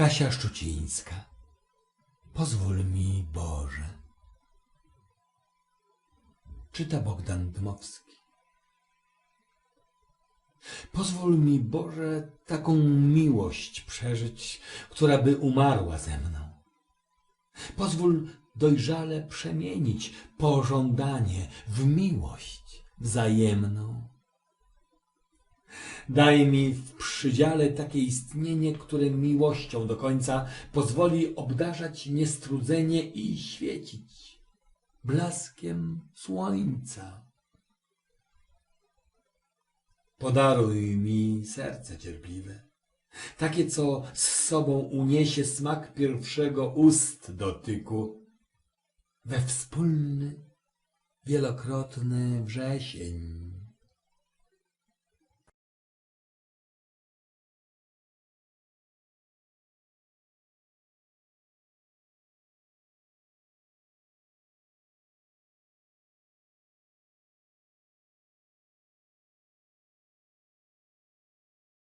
Kasia Szczucińska. Pozwól mi, Boże. Czyta Bogdan Dmowski. Pozwól mi, Boże, taką miłość przeżyć, która by umarła ze mną. Pozwól dojrzale przemienić pożądanie w miłość wzajemną. Daj mi w przydziale takie istnienie, które miłością do końca pozwoli obdarzać niestrudzenie i świecić blaskiem słońca. Podaruj mi serce cierpliwe, takie, co z sobą uniesie smak pierwszego ust dotyku we wspólny, wielokrotny wrzesień.